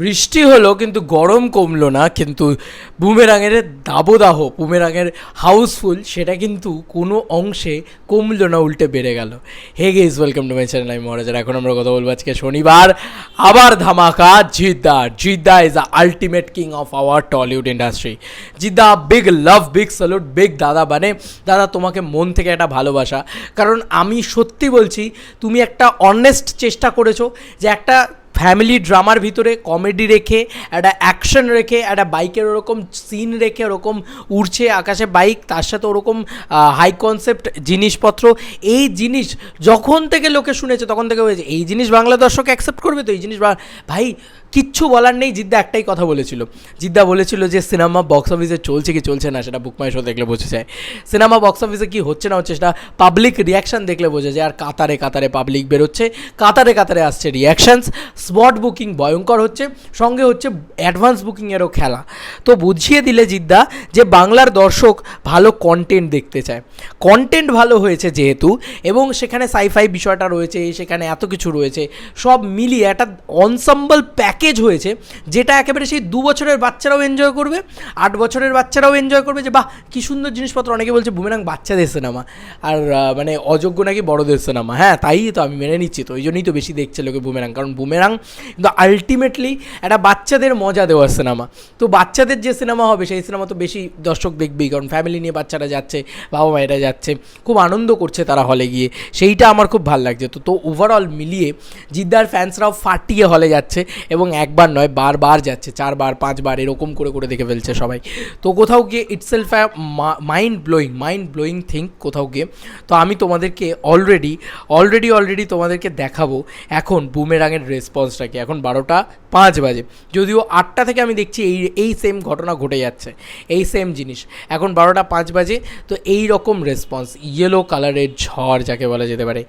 বৃষ্টি হলো কিন্তু গরম কমলো না, কিন্তু বুমেরাঙের দাবদাহ, বুমেরাঙের হাউসফুল সেটা কিন্তু কোনো অংশে কমলো না, উল্টে বেড়ে গেল। Hey guys welcome to my channel, আমি মহারাজার এখন আমরা কথা বলব আজকে শনিবার। আবার ধামাকা, Jeetda. Jeetda is the ultimate king of our Tollywood industry Jeetda big love big salute big দাদা মানে দাদা তোমাকে মন থেকে একটা ভালোবাসা। কারণ আমি সত্যি বলছি, তুমি একটা অনেস্ট চেষ্টা করেছ যে একটা ফ্যামিলি ড্রামার ভিতরে কমেডি রেখে, একটা অ্যাকশন রেখে, একটা বাইকের ওরকম সিন রেখে, ওরকম উড়ছে আকাশে বাইক তার সাথে ওরকম হাই কনসেপ্ট জিনিসপত্র। এই জিনিস যখন থেকে লোকে শুনেছে, তখন থেকে হয়েছে, এই জিনিস বাংলা দর্শক অ্যাকসেপ্ট করবে তো, এই জিনিস ভাই কিচ্ছু বলার নেই, জিদ্দা একটাই কথা বলেছিল। জিদ্দা বলেছিল যে, সিনেমা বক্স অফিসে চলছে কি চলছে না, সেটা বুকমাই শো দেখলে বোঝা যায়। সিনেমা বক্স অফিসে কি হচ্ছে না হচ্ছে, সেটা পাবলিক রিয়াকশান দেখলে বোঝা যায়। আর কাতারে কাতারে পাবলিক বেরোচ্ছে, কাতারে কাতারে আসছে রিয়াকশানস স্পট বুকিং ভয়ঙ্কর হচ্ছে, সঙ্গে হচ্ছে অ্যাডভান্স বুকিংয়েরও খেলা। তো বুঝিয়ে দিলে জিদ্দা যে, বাংলার দর্শক ভালো কন্টেন্ট দেখতে চায়। কন্টেন্ট ভালো হয়েছে যেহেতু, এবং সেখানে সাইফাই বিষয়টা রয়েছে, সেখানে এত কিছু রয়েছে, সব মিলিয়ে একটা অনসাম্বল প্যাকেজ হয়েছে, যেটা একেবারে সেই দু বছরের বাচ্চারাও এনজয় করবে, আট বছরের বাচ্চারাও এনজয় করবে যে, বাহ, কী সুন্দর জিনিসপত্র। অনেকে বলছে, বুমেরাং বাচ্চাদের সিনেমা আর মানে অযোগ্য নাকি বড়দের সিনেমা হ্যাঁ তাই তো আমি মেনে নিচ্ছি তো ওই জন্যই তো বেশি দেখছে লোকে বুমেরাং। কারণ বুমেরাং কিন্তু আলটিমেটলি একটা বাচ্চাদের মজা দেওয়ার সিনেমা তো বাচ্চাদের যে সিনেমা হবে, সেই সিনেমা তো বেশি দর্শক দেখবেই। কারণ ফ্যামিলি নিয়ে বাচ্চারা যাচ্ছে, বাবা মায়েরা যাচ্ছে, খুব আনন্দ করছে তারা হলে গিয়ে। সেইটা আমার খুব ভালো লাগছে তো তো ওভারঅল মিলিয়ে জিদ্দার ফ্যান্সরাও ফাটিয়ে হলে যাচ্ছে এবং একবার নয়, বারবার যাচ্ছে, চারবার, পাঁচবার এরকম করে করে দেখে ফেলছে সবাই। তো কোথাও গিয়ে itself mind blowing mind blowing think কোথাও গিয়ে। তো আমি তোমাদেরকে অলরেডি অলরেডি অলরেডি তোমাদেরকে দেখাবো এখন বুমেরাঙের রেসপন্সটাকে এখন বারোটা পাঁচ বাজে। যদিও আটটা থেকে আমি দেখছি এই এই সেম ঘটনা ঘটে যাচ্ছে, এই সেম জিনিস। এখন বারোটা পাঁচ বাজে, তো এই রকম রেসপন্স ইয়েলো কালারের ঝড় যাকে বলা যেতে পারে।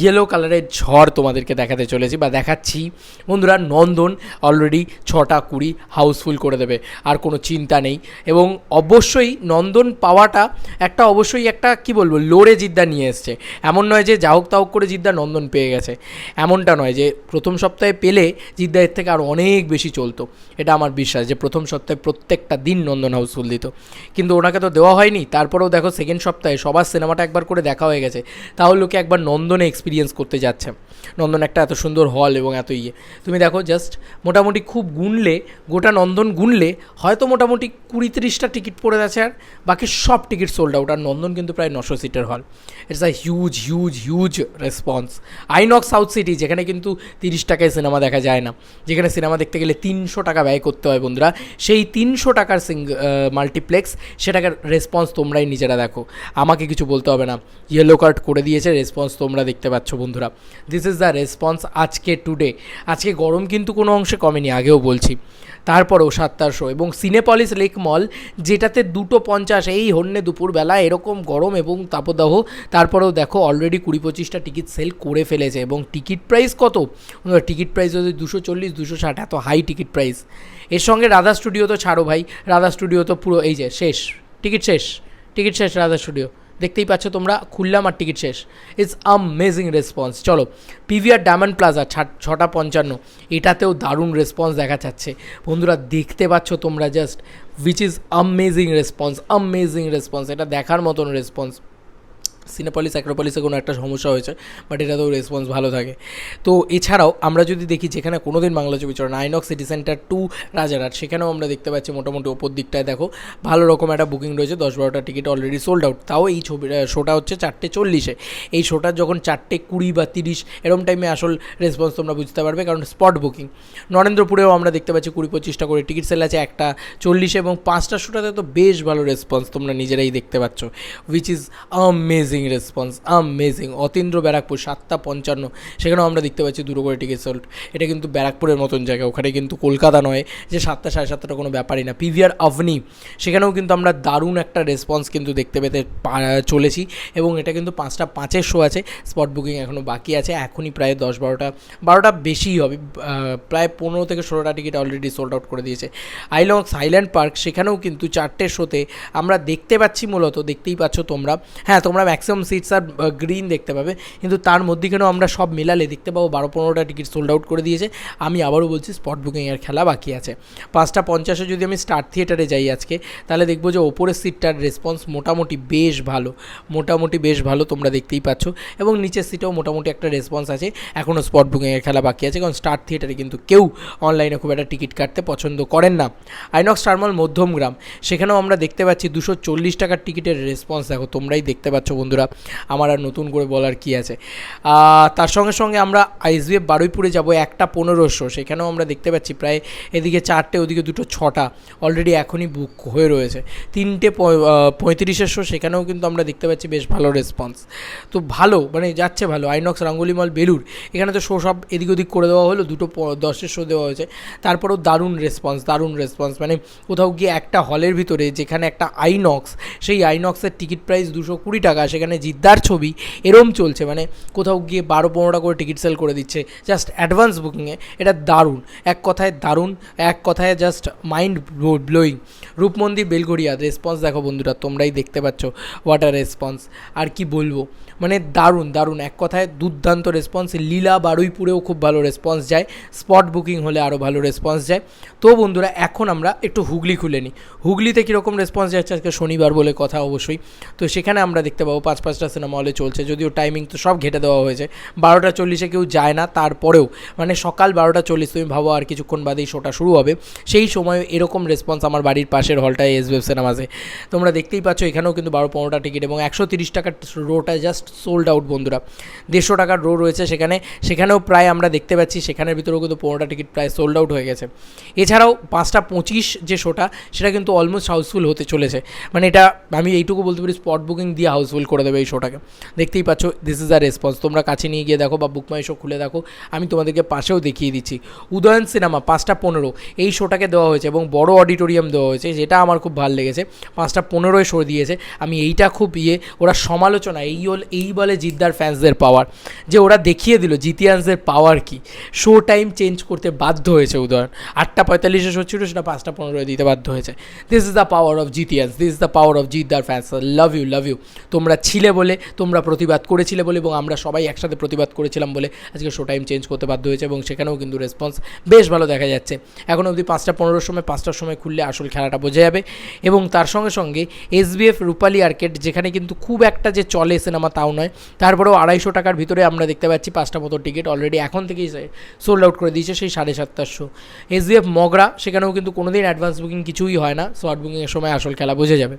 ইয়েলো কালারের ঝড় তোমাদেরকে দেখাতে চলেছি বা দেখাচ্ছি। বন্ধুরা, নন্দন অলরেডি ছটা কুড়ি হাউসফুল করে দেবে, আর কোনো চিন্তা নেই। এবং অবশ্যই নন্দন পাওয়াটা একটা অবশ্যই একটা, কি বলব, লোড়ে জিদ্দা নিয়ে এসছে। এমন নয় যে যাহোক তাহক করে জিদ্দা নন্দন পেয়ে গেছে। এমনটা নয় যে প্রথম সপ্তাহে পেলে জিদ্দা এর থেকে আরও অনেক বেশি চলতো। এটা আমার বিশ্বাস যে প্রথম সপ্তাহে প্রত্যেকটা দিন নন্দন হাউসফুল দিত। কিন্তু ওনাকে তো দেওয়া হয়নি, তারপরেও দেখো সেকেন্ড সপ্তাহে সবার সিনেমাটা একবার করে দেখা হয়ে গেছে। তাও লোকে একবার নন্দনে এক্সপিরিয়েন্স করতে যাচ্ছে। নন্দন একটা এত সুন্দর হল এবং এত ইয়ে। তুমি দেখো জাস্ট মোটামুটি খুব গুনলে, গোটা নন্দন গুনলে, হয়তো মোটামুটি কুড়ি তিরিশটা টিকিট পড়ে গেছে আর বাকি সব টিকিট সোল্ড আউট আর নন্দন কিন্তু প্রায় নশো সিটের hall it's a huge huge huge response INOX South City যেখানে কিন্তু তিরিশ টাকায় সিনেমা দেখা যায় না। যেখানে সিনেমা দেখতে গেলে তিনশো টাকা ব্যয় করতে হয় বন্ধুরা। সেই তিনশো টাকার সিং মাল্টিপ্লেক্স সেটাকার রেসপন্স তোমরাই নিজেরা দেখো। আমাকে কিছু বলতে হবে না। ইয়েলো কার্ড করে দিয়েছে রেসপন্স তোমরা দেখতে পাচ্ছ বন্ধুরা। দিস ইজ দ্য রেসপন্স আজকে টুডে আজকে গরম কিন্তু কোনো অংশে কমেনি, আগেও বলছি। তারপরেও সাতটার শো এবং সিনেপলিস লেক মল যেটাতে দুটো পঞ্চাশ, এই হন্যে দুপুরবেলা এরকম গরম এবং তাপদাহ, তারপরেও দেখো অলরেডি কুড়ি পঁচিশটা টিকিট সেল করে ফেলেছে। এবং টিকিট প্রাইস কত? টিকিট প্রাইস যদি দুশো চল্লিশ, দুশো ষাট, এত হাই টিকিট প্রাইস এর সঙ্গে রাধা স্টুডিও তো ছাড়ো ভাই। রাধা স্টুডিও তো পুরো, এই যে, শেষ। টিকিট শেষ। টিকিট শেষ রাধা স্টুডিও দেখতেই পাচ্ছ তোমরা খুললাম আর টিকিট শেষ। ইটস আমেজিং রেসপন্স চলো পিভিআর ডায়মন্ড প্লাজা ছটা পঞ্চান্ন। এটাতেও দারুণ রেসপন্স দেখা যাচ্ছে। বন্ধুরা, দেখতে পাচ্ছ তোমরা just which is amazing response amazing response এটা দেখার মতন রেসপন্স সিনেপলিস অ্যাক্রোপলিসে কোনো একটা সমস্যা হয়েছে বাট এটাতেও রেসপন্স ভালো থাকে। তো এছাড়াও আমরা যদি দেখি যেখানে কোনো দিন বাংলা ছবি চলে INOX city centre two Rajarhat সেখানেও আমরা দেখতে পাচ্ছি মোটামুটি ওপর দিকটায় দেখো, ভালো রকম একটা বুকিং রয়েছে, দশ বারোটা টিকিট অলরেডি সোল্ড আউট তাও এই ছবি শোটা হচ্ছে চারটে চল্লিশে। এই শোটার যখন চারটে কুড়ি বা তিরিশ, এরম টাইমে আসল রেসপন্স তোমরা বুঝতে পারবে, কারণ স্পট বুকিং নরেন্দ্রপুরেও আমরা দেখতে পাচ্ছি কুড়ি পঁচিশটা করে টিকিট সেল আছে, একটা চল্লিশে এবং পাঁচটা শোটাতে তো বেশ ভালো রেসপন্স তোমরা নিজেরাই দেখতে পাচ্ছ which is amazing response amazing Atindra Barrackpore, সাতটা পঞ্চান্ন। সেখানেও আমরা দেখতে পাচ্ছি দুটো করে টিকিট সোল্ড এটা কিন্তু ব্যারাকপুরের মতন জায়গা, ওখানে কিন্তু কলকাতা নয়, যে সাতটা, সাড়ে সাতটা কোনো ব্যাপারই না। পিভিআর আভনি সেখানেও কিন্তু আমরা দারুণ একটা রেসপন্স কিন্তু দেখতে পেতে চলেছি এবং এটা কিন্তু পাঁচটা, পাঁচের শো আছে। স্পট বুকিং এখনও বাকি আছে, এখনই প্রায় দশ বারোটা বারোটা বেশিই হবে। প্রায় পনেরো থেকে ষোলোটা টিকিট অলরেডি সোল্ড আউট করে দিয়েছে। আইলক্স হাইল্যান্ড পার্ক সেখানেও কিন্তু চারটে শোতে আমরা দেখতে পাচ্ছি মূলত, দেখতেই পাচ্ছ তোমরা। হ্যাঁ তোমরা ম্যাক্সিমাম সিটস আর গ্রিন দেখতে পাবে। কিন্তু তার মধ্যেখানেও আমরা সব মেলালে দেখতে পাবো, বারো পনেরোটা টিকিট সোল্ড আউট করে দিয়েছে। আমি আবারও বলছি স্পট বুকিংয়ের খেলা বাকি আছে। পাঁচটা পঞ্চাশে যদি আমি স্টার থিয়েটারে যাই আজকে, তাহলে দেখব যে ওপরের সিটটার রেসপন্স মোটামুটি বেশ ভালো। মোটামুটি বেশ ভালো তোমরা দেখতেই পাচ্ছ। এবং নিচের সিটেও মোটামুটি একটা রেসপন্স আছে। এখনও স্পট বুকিংয়ের খেলা বাকি আছে, কারণ স্টার থিয়েটারে কিন্তু কেউ অনলাইনে খুব একটা টিকিট কাটতে পছন্দ করেন না। আইনক্স টার্মাল মধ্যমগ্রাম, সেখানেও আমরা দেখতে পাচ্ছি দুশো চল্লিশ টাকার টিকিটের রেসপন্স দেখো তোমরাই দেখতে পাচ্ছ বন্ধুরা, আমার আর নতুন করে বলার কি আছে? তার সঙ্গে সঙ্গে আমরা আইসবিএফ বারুইপুরে যাব একটা পনেরোশো, সেখানেও আমরা দেখতে পাচ্ছি প্রায় এদিকে চারটে, ওদিকে দুটো ছটা অলরেডি এখনই বুক হয়ে রয়েছে। তিনটে পঁয়ত্রিশের শো সেখানেও কিন্তু আমরা দেখতে পাচ্ছি বেশ ভালো রেসপন্স তো ভালো মানে যাচ্ছে ভালো। আইনক্স, রাঙ্গুলি মল বেলুর এখানে তো শো সব এদিক ওদিক করে দেওয়া হলো, দুটো দশের শো দেওয়া হয়েছে। তারপরেও দারুণ রেসপন্স দারুণ রেসপন্স মানে কোথাও গিয়ে একটা হলের ভিতরে যেখানে একটা আইনক্স, সেই আইনক্সের টিকিট প্রাইস দুশো কুড়ি টাকা, সেখানে জিদ্দার ছবি এরম চলছে মানে কোথাও গিয়ে বারো পনেরোটা করে টিকিট সেল করে দিচ্ছে জাস্ট অ্যাডভান্স বুকিংয়ে এটা দারুণ, এক কথায় দারুণ, এক কথায় just mind blowing Roopmandir Belgharia response দেখো বন্ধুরা, তোমরাই দেখতে পাচ্ছ ওয়াটার রেসপন্স আর কি বলব মানে দারুণ দারুণ। এক কথায় দুর্দান্ত রেসপন্স লীলা বারুইপুরেও খুব ভালো রেসপন্স যায়। স্পট বুকিং হলে আরও ভালো রেসপন্স যায়। তো বন্ধুরা, এখন আমরা একটু হুগলি খুলে নিই। হুগলিতে কীরকম রেসপন্স যাচ্ছে? আজকে শনিবার বলে কথা অবশ্যই। তো সেখানে আমরা দেখতে পাবো পাঁচ পাঁচটা সিনেমা হলে চলছে। যদিও টাইমিং তো সব ঘেটে দেওয়া হয়েছে। বারোটা চল্লিশে কেউ যায় না। তারপরেও মানে সকাল বারোটা চল্লিশ, তুমি ভাবো আর কিছুক্ষণ বাদেই শোটা শুরু হবে। সেই সময় এরকম রেসপন্স আমার বাড়ির পাশের হলটায় এস ওয়েব সিনেমাসে তোমরা দেখতেই পাচ্ছ, এখানেও কিন্তু বারো পনেরোটা টিকিট এবং একশো তিরিশ টাকার রোটা জাস্ট সোল্ড আউট বন্ধুরা। দেড়শো টাকার রো রয়েছে সেখানে। সেখানেও প্রায় আমরা দেখতে পাচ্ছি, সেখানের ভিতরেও কিন্তু পনেরোটা টিকিট প্রায় সোল্ড আউট হয়ে গেছে। এছাড়াও পাঁচটা পঁচিশ যে শোটা সেটা কিন্তু অলমোস্ট হাউসফুল হতে চলেছে। মানে এটা আমি এইটুকু বলতে পারি স্পট বুকিং দিয়ে হাউসফুল করে দেবে এই শোটাকে দেখতেই পাচ্ছ দিস ইজ আ রেসপন্স তোমরা কাছে নিয়ে গিয়ে দেখো বা বুকমাই শো খুলে দেখো, আমি তোমাদেরকে পাশেও দেখিয়ে দিচ্ছি। উদয়ন সিনেমা পাঁচটা পনেরো, এই শোটাকে দেওয়া হয়েছে এবং বড় অডিটোরিয়াম দেওয়া হয়েছে, যেটা আমার খুব ভালো লেগেছে। পাঁচটা পনেরোয় শো দিয়েছে। আমি এইটা খুব ইয়ে ওরা সমালোচনা, এই হল এই বলে জিদ্দার ফ্যান্সদের পাওয়ার যে ওরা দেখিয়ে দিল জিতিয়ান্সদের পাওয়ার কি। শো টাইম চেঞ্জ করতে বাধ্য হয়েছে উদাহরণ আটটা পঁয়তাল্লিশে শো ছিল, সেটা পাঁচটা পনেরোয় দিতে বাধ্য হয়েছে। This is the power of Jeetians this is the power of জিদ্দার fans love you love you তোমরা ছিলে বলে, তোমরা প্রতিবাদ করেছিলে বলে, এবং আমরা সবাই একসাথে প্রতিবাদ করেছিলাম বলে আজকে শো টাইম চেঞ্জ করতে বাধ্য হয়েছে, এবং সেখানেও কিন্তু রেসপন্স বেশ ভালো দেখা যাচ্ছে। এখন অবধি পাঁচটা পনেরোর সময়, পাঁচটার সময় খুললে আসল খেলাটা বোঝা যাবে। এবং তার সঙ্গে সঙ্গে এস এসবিএফ রূপালী আর্কেড যেখানে কিন্তু খুব একটা যে চলে সিনেমা তাও নয়। তারপরেও আড়াইশো টাকার ভিতরে আমরা দেখতে পাচ্ছি পাঁচটা মতো টিকিট অলরেডি এখন থেকেই সোল্ড আউট করে দিয়েছে সেই সাড়ে সাতটার শো এসবিএফ মগরা, সেখানেও কিন্তু কোনোদিন অ্যাডভান্স বুকিং কিছুই হয় না। শর্ট বুকিংয়ের সময় আসল খেলা বোঝা যাবে।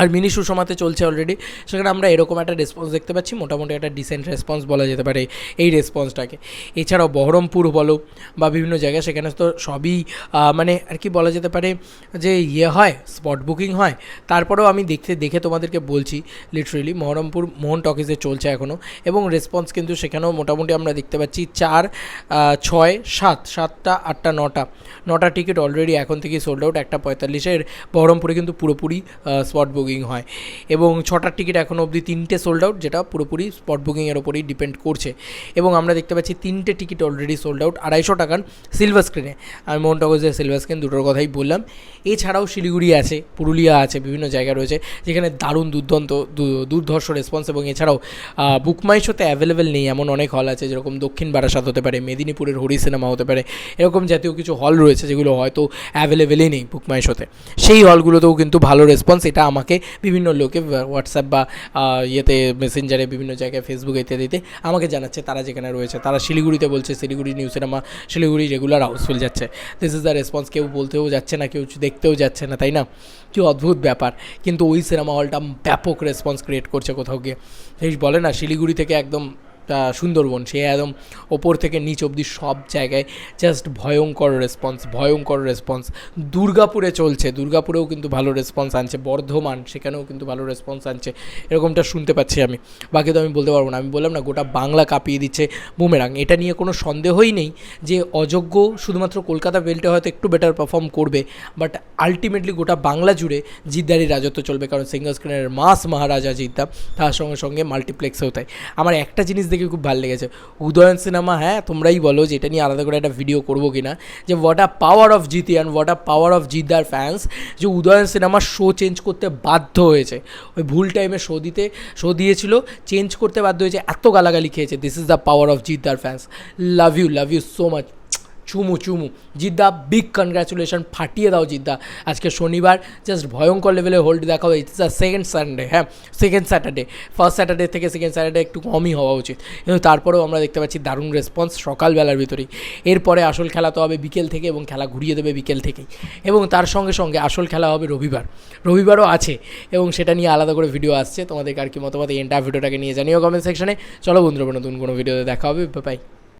আর মিনি সুষমাতে চলছে অলরেডি সেখানে আমরা এরকম একটা রেসপন্স দেখতে পাচ্ছি, মোটামুটি একটা ডিসেন্ট রেসপন্স বলা যেতে পারে এই রেসপন্সটাকে এছাড়াও বহরমপুর বলো বা বিভিন্ন জায়গায় সেখানে তো সবই মানে আর কি বলা যেতে পারে যে ইয়ে হয় স্পট বুকিং হয়। তারপরেও আমি দেখতে, দেখে তোমাদেরকে বলছি লিটারেলি মহরমপুর মোহন টকিজে চলছে এখনও এবং রেসপন্স কিন্তু সেখানেও মোটামুটি আমরা দেখতে পাচ্ছি চার ছয়, সাত, সাতটা, আটটা, নটা। নটা টিকিট অলরেডি এখন থেকেই সোল্ড আউট একটা পঁয়তাল্লিশের বহরমপুরে কিন্তু পুরোপুরি স্পট বুকিং হয়। এবং ছটার টিকিট এখনও অবধি তিনটে সোল্ড আউট যেটা পুরোপুরি স্পট বুকিংয়ের ওপরেই ডিপেন্ড করছে। এবং আমরা দেখতে পাচ্ছি তিনটে টিকিট অলরেডি সোল্ড আউট আড়াইশো টাকার সিলভার স্ক্রিনে আমি মোহন টগজের সিলভার স্ক্রিন দুটোর কথাই বললাম। এছাড়াও শিলিগুড়ি আছে, পুরুলিয়া আছে, বিভিন্ন জায়গা রয়েছে, যেখানে দারুণ দুর্দান্ত দুর্ধর্ষ রেসপন্স এবং এছাড়াও বুকমাই শোতে অ্যাভেলেবেল নেই এমন অনেক হল আছে, যেরকম দক্ষিণ বারাসাত হতে পারে, মেদিনীপুরের হরি সিনেমা হতে পারে, এরকম জাতীয় কিছু হল রয়েছে, যেগুলো হয়তো অ্যাভেলেবেলই নেই বুকমাই শোতে সেই হলগুলোতেও কিন্তু ভালো রেসপন্স এটা আমাকে বিভিন্ন লোকে হোয়াটসঅ্যাপ বা ইয়েতে মেসেঞ্জারে বিভিন্ন জায়গায় ফেসবুকে ইত্যাদিতে আমাকে জানাচ্ছে তারা যেখানে রয়েছে। তারা শিলিগুড়িতে বলছে, Siliguri new cinema, Siliguri regular house full যাচ্ছে। দিস ইজ দ্য রেসপন্স কেউ বলতেও যাচ্ছে না, কেউ দেখতেও যাচ্ছে না, তাই না? কি অদ্ভুত ব্যাপার। কিন্তু ওই সিনেমা হলটা ব্যাপক রেসপন্স ক্রিয়েট করছে কোথাও গিয়ে। বলে না, শিলিগুড়ি থেকে একদম সুন্দরবন, সে একদম ওপর থেকে নিচ অবধি সব জায়গায় জাস্ট ভয়ঙ্কর রেসপন্স ভয়ঙ্কর রেসপন্স দুর্গাপুরে চলছে, দুর্গাপুরেও কিন্তু ভালো রেসপন্স আনছে, বর্ধমান, সেখানেও কিন্তু ভালো রেসপন্স আনছে। এরকমটা শুনতে পাচ্ছি আমি। বাকি তো আমি বলতে পারব না। আমি বললাম না, গোটা বাংলা কাঁপিয়ে দিচ্ছে বুমেরাং। এটা নিয়ে কোনো সন্দেহই নেই যে অযোগ্য শুধুমাত্র কলকাতা বেল্টে হয়তো একটু বেটার পারফর্ম করবে বাট আলটিমেটলি গোটা বাংলা জুড়ে জিদ্দারি রাজত্ব চলবে, কারণ সিঙ্গল স্ক্রিনের মাস মহারাজা জিদ্দা, তার সঙ্গে সঙ্গে মাল্টিপ্লেক্সেও তাই আমার একটা জিনিস দেখে খুব ভালো লেগেছে। উদয়ন সিনেমা হ্যাঁ তোমরাই বলো যে এটা নিয়ে আলাদা করে একটা ভিডিও করব কি না যে what a power of Jeeti and what a power of জিদ্দার fans যে উদয়ন সিনেমা শো চেঞ্জ করতে বাধ্য হয়েছে। ওই ভুল টাইমে শো দিতে শো দিয়েছিল চেঞ্জ করতে বাধ্য হয়েছে, এত গালাগালি খেয়েছে this is the power of Jeet দার fans love you love you so much চুমু চুমু। জিদ্দা বিগ কনগ্রাচুলেশন ফাটিয়ে দাও জিদ্দা। আজকে শনিবার জাস্ট ভয়ঙ্কর লেভেলে হোল্ড দেখাও। ইটস দ্য সেকেন্ড সানডে হ্যাঁ সেকেন্ড স্যাটারডে ফার্স্ট স্যাটারডে থেকে সেকেন্ড স্যাটারডে একটু কমই হওয়া উচিত। কিন্তু তারপরেও আমরা দেখতে পাচ্ছি দারুণ রেসপন্স সকালবেলার ভিতরেই। এরপরে আসল খেলা তো হবে বিকেল থেকে এবং খেলা ঘুরিয়ে দেবে বিকেল থেকেই। এবং তার সঙ্গে সঙ্গে আসল খেলা হবে রবিবার। রবিবারও আছে এবং সেটা নিয়ে আলাদা করে ভিডিও আসছে। তোমাদের আর কি মতামত? এই এন্টার ভিডিওটাকে নিয়ে জানিও কমেন্ট সেকশনে চলো বন্ধুরা, নতুন কোনো ভিডিওতে দেখা হবে। বাই